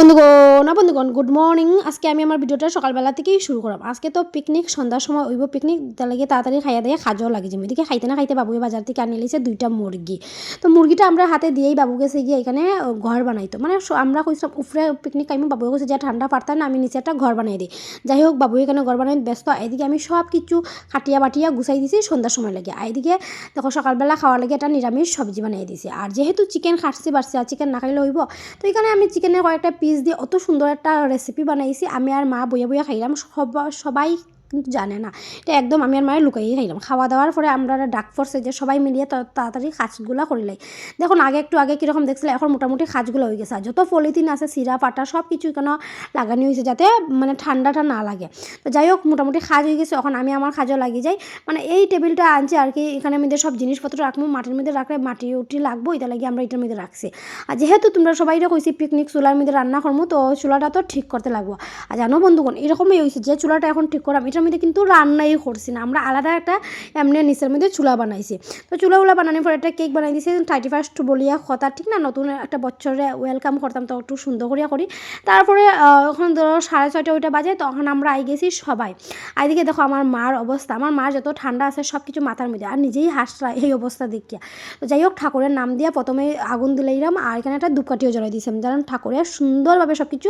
বন্ধুগণ না বন্ধুগণ গুড মর্নিং আজকে আমি আমার ভিডিওটা সকালবেলা থেকেই শুরু করলাম আজকে তো পিকনিক সন্ধ্যার সময় ওইব পিকনিক লাগে তাড়াতাড়ি খাইয়া দিয়ে খাজও লাগে যে এদিকে খাইতে না খাইতে বাবুকে বাজার থেকে আনিয়ে লিছে দুইটা মুরগি তো মুরগিটা আমরা হাতে দিয়েই বাবুকে সে গিয়ে এখানে ঘর বানাইতো মানে আমরা কইসব উপরে পিকনিক আমি বাবুকে কইছি যে ঠান্ডা পারতাম না, আমি নিচে একটা ঘর বানাই দিই যাই হোক বাবু এখানে ঘর বানাই ব্যস্ত। এদিকে আমি সব কিছু কাটিয়া বাটিয়া গুছাই দিছি সন্ধ্যার সময় লাগে এদিকে দেখো, সকালবেলা খাওয়ার লাগে একটা নিরামিষ সবজি বানিয়ে দিছি। আর যেহেতু চিকেন খাটছি বাড়ছে আর চিকেন না খাইলে হইব তো এখানে আমি চিকেনের কয়েকটা পিস দিয়ে অত সুন্দর একটা রেসিপি বানাইছি আমি আর মা বইয়া বইয়া খাইলাম সব- সবাই কিন্তু জানে না। এটা একদম আমি আর মায়ের লুকাইয়ে খাইলাম খাওয়া দাওয়ার পরে আমরা ডাক পড়ছে যে সবাই মিলিয়ে তাড়াতাড়ি খাজগুলা করিলাই দেখুন, আগে একটু আগে কীরকম দেখছিলে, এখন মোটামুটি খাজগুলো হয়ে গেছে। আর যত পলিথিন আছে, সিরা, পাটা সব কিছু কেন লাগানো হয়েছে যাতে মানে ঠান্ডাটা না লাগে। তো যাই হোক, মোটামুটি খাজ হয়ে গেছে, এখন আমি আমার খাজও লাগিয়ে যাই। মানে এই টেবিলটা আনছি আর কি, এখানে মধ্যে সব জিনিসপত্র রাখব, মাটির মধ্যে রাখলে মাটি উটি লাগবো, এটা লাগে আমরা এটার মধ্যে রাখছি। আর যেহেতু তোমরা সবাই কইছি পিকনিক চুলার মধ্যে রান্না করব, তো চুলাটা তো ঠিক করতে লাগবো। আর জানো বন্ধুগণ, এরকমই হয়েছে যে চুলাটা এখন ঠিক করাম এটার মধ্যে কিন্তু রান্নাই করছি না। আমরা আলাদা একটা এমনি নিচের মধ্যে চুলা বানাইছি। তো চুলাগুলা বানানোর পর একটা কেক বানাই দিয়েছি থার্টি ফার্স্ট বলিয়া কথা, ঠিক না? নতুন একটা বছরে ওয়েলকাম করতাম, তো একটু সুন্দর করিয়া করি। তারপরে এখন ধরো সাড়ে ছয়টা ওইটা বাজে, তখন আমরা আই গেছি সবাই। আর এদিকে দেখো আমার মার অবস্থা। আমার মার যত ঠান্ডা আছে সব কিছু মাথার মধ্যে। আর নিজেই হাসরা এই অবস্থা দেখিয়া। তো যাই হোক, ঠাকুরের নাম দিয়া প্রথমে আগুন দিলাইলাম আর এখানে একটা ধূপকাঠিও জ্বলাই দিয়েছিলাম যেন ঠাকুরের সুন্দরভাবে সব কিছু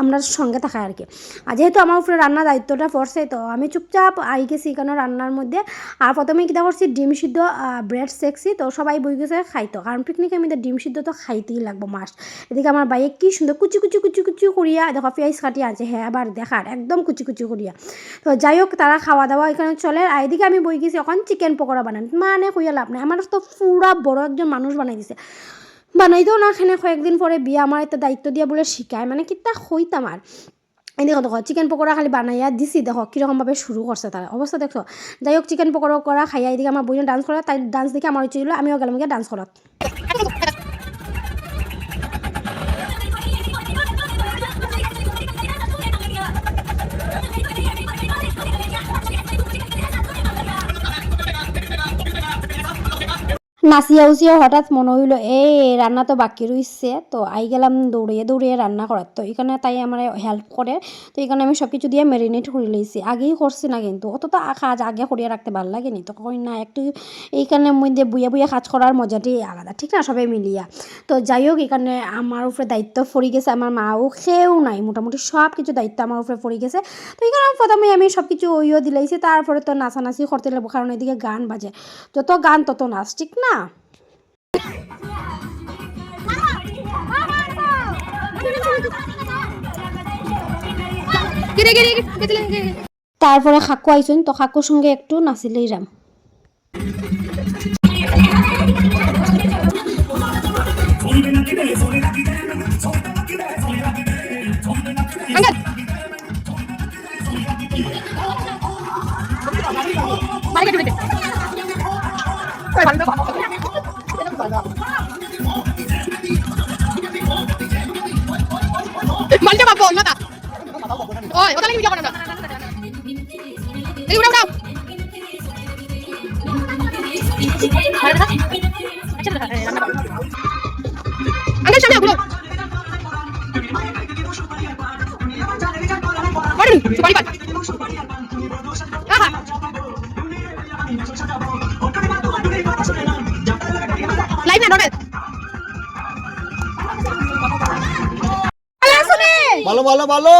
আমরা সঙ্গে থাকায় আর কি। আর যেহেতু আমার উপরে রান্নার দায়িত্বটা পড়ছে? তো আমি চুপচাপ আই গেছি এখানে রান্নার মধ্যে। আর প্রথমে কীটা করছি ডিম সিদ্ধ ব্রেড সেক্সি তো সবাই বই গেছে খাইতো কারণ পিকনিকের মধ্যে ডিম সিদ্ধ তো খাইতেই লাগবো মাস্ট এদিকে আমার বাইয়ে কি সুন্দর কুচি কুচি কুচি কুচি করিয়া, দেখো পেঁয়াজ কাটিয়ে আছে হ্যাঁ আবার দেখার, একদম কুচি কুচি করিয়া। তো যাই হোক, তারা খাওয়া দাওয়া এখানে চলে। আর এদিকে আমি বই গেছি এখন চিকেন পকোড়া বানান। মানে কইয়া লাভ নাই। আমার তো পুরা বড় একজন মানুষ বানাই দিছে। বানাইতেও না খানে কয়েকদিন পরে বিয়ে আমার একটা দায়িত্ব দিয়া বলে শিখায় মানে কিতা হইতাম আর। এই দেখো চিকেন পকোড়া খালি বানাইয়া দিছি, দেখো কীরকমভাবে শুরু করছে তারা অবস্থা দেখো যাই হোক চিকেন পকোড়া করা খাইয়া এদিকে আমার বইনে ডান্স করা তাই ডান্স দেখে আমার ইচ্ছে ছিল আমিও গেলাম গিয়ে ডান্স করাত নাচিয়া উচিয়া হঠাৎ মনে হইল এই রান্না তো বাকি রইছে, তো আই গেলাম দৌড়িয়ে দৌড়িয়ে রান্না করার। তো এখানে তাই আমার হেল্প করে, তো এখানে আমি সব কিছু দিয়ে ম্যারিনেট করে লইছি। আগেই করছি না কিন্তু, অত তো কাজ আগে করিয়া রাখতে ভালো লাগেনি, তো কই না, একটু এইখানে মধ্যে বুয়া বুয়া কাজ করার মজাটাই আলাদা, ঠিক না সবাই মিলিয়া। তো যাই হোক এখানে আমার উপরে দায়িত্ব পড়ে গেছে, আমার মাও খেয়েও নাই, মোটামুটি সব কিছু দায়িত্ব আমার উপরে পড়ে গেছে। তো এখানে প্রথমে আমি সব কিছু ওইও দিলাইছি, তারপরে তো নাচানাচি করতে লাগবো, কারণ এদিকে গান বাজে, যত গান তত নাচ, ঠিক না? তারপরে খাকু আইসুন তো খাকুর সঙ্গে একটু নাচিলেই Ram Manja mata. Oh, otak lagi video apa nanda? Ini udah udah. Angkat sana dulu. Waduh, coba lipat. Aha. Live na ভালো ভালো ভালো।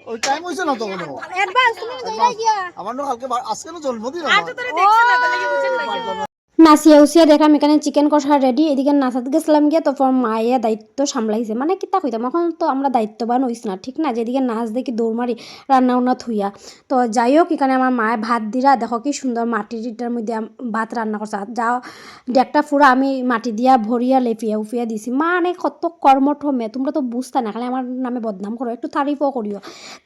ওই টাইম না তো কোনো অ্যাডভান্স তুমি যাই গিয়া আমার না কালকে বা- আজকে না জন্মদিন আমার। নাচিয়া উচিয়া দেখলাম এখানে চিকেন কষা রেডি এদিকে নাচাত গেছিলাম গিয়ে, তো মায়ে দায়িত্ব সামলাইছে। মানে কিতা কইতাম এখন তো আমরা দায়িত্ববান হইস না, ঠিক না? যেদিকে নাচ দেখি দৌড় মারি রান্না উন্না থুইয়া তো যাই হোক এখানে আমার মায়ে ভাত দিরা দেখো কি সুন্দর মাটির ইটার মধ্যে ভাত রান্না করছে যা ডেকটা ফুরা আমি মাটি দিয়া ভরিয়া লেপিয়া উফিয়া দিছি। মানে কত কর্মঠ মে তোমরা তো বুঝতে না, খালি আমার নামে বদনাম করো, একটু তারিফও করিও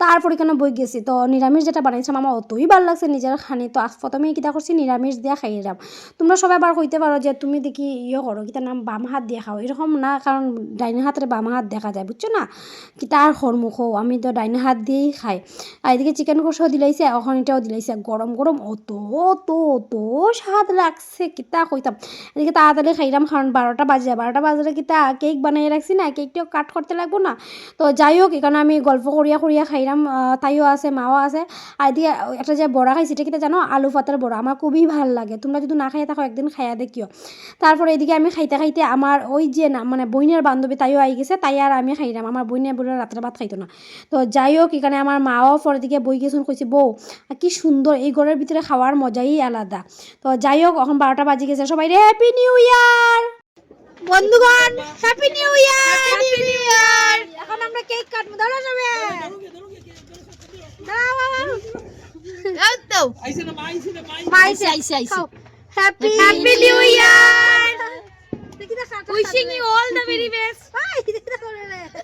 তারপর এখানে বই গেছি, তো নিরামিষ যেটা বানাইছিলাম আমার অতই ভালো লাগছে নিজের খানি। তো আজ প্রথমেই কিতা করছি নিরামিষ দিয়া খাইয়ে যাম তোমরা সবাই আবার কইতে পারো যে তুমি দেখি ইয়ে করো কি তার নাম বাম হাত দিয়ে খাও। এরকম না, কারণ ডাইনে হাতের বাম হাত দেখা যায়, বুঝছ না? কি তার হরমুখ আমি তো ডাইনে হাত দিয়েই খাই। আর এদিকে চিকেন কষাও দিলাইছে এখন এটাও দিলাইছে। গরম গরম, অত অত অত স্বাদ লাগছে, কিতা কইতাম। এদিকে তাড়াতাড়ি খাইলাম, কারণ বারোটা বাজে। বারোটা বাজলে কিতা কেক বানাই রাখছি না কেকটাও কাট করতে লাগবো না। তো যাই হোক, এখানে আমি গল্প করিয়া করিয়া খাইলাম। তাইও আছে, মাও আছে। আর এদিকে একটা যে বড়া খাইছি, এটা কিতা জানো? আলু পাতার বড়া। আমার খুবই ভালো লাগে। তোমরা যদি না খাইয়া থাকো একদিন খাইয়া দেখিও তারপরে এদিকে আমি খাইতে খাইতে আমার ওই যে না মানে বইনের বান্ধবী তাইও আই গেছে তাই আর আমি খাইলাম আমার বইনের বলে রাত্রে ভাত খাইতো না। তো যাই হোক এখানে আমার মাও পরে দিকে বই গেছুন কইছে বউ কি সুন্দর এই ঘরের ভিতরে খাওয়ার মজাই আলাদা। তো যাই হোক এখন বারোটা বাজে গেছে। সবাই রে হ্যাপি নিউ ইয়ার বন্ধুগণ happy new year happy new year এখন আমরা কেক কাটবো দাঁড়া যাবে দাও মাইছে আইসে আইসে happy happy new year wishing you all the very best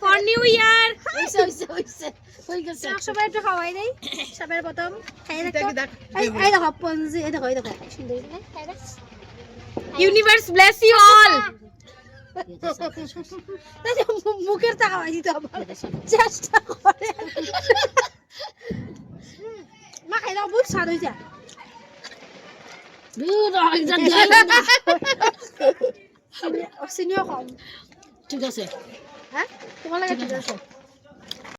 for new year হইছে হইছে হইছে হই গেছে সবাই একটু খাওয়াই দেই। সবার প্রথম। খাই দেখো। এই দেখো। পঞ্জি এই দেখো এই দেখো। সুন্দর ইউনিভার্স ব্লেস ইউ অল এই যে মু- দিতে হবে। চেষ্টা করে। মা খাই দাও বহুত স্বাদ হয়েছে। ঠিক আছে হ্যাঁ তোমার লাগে ঠিক আছে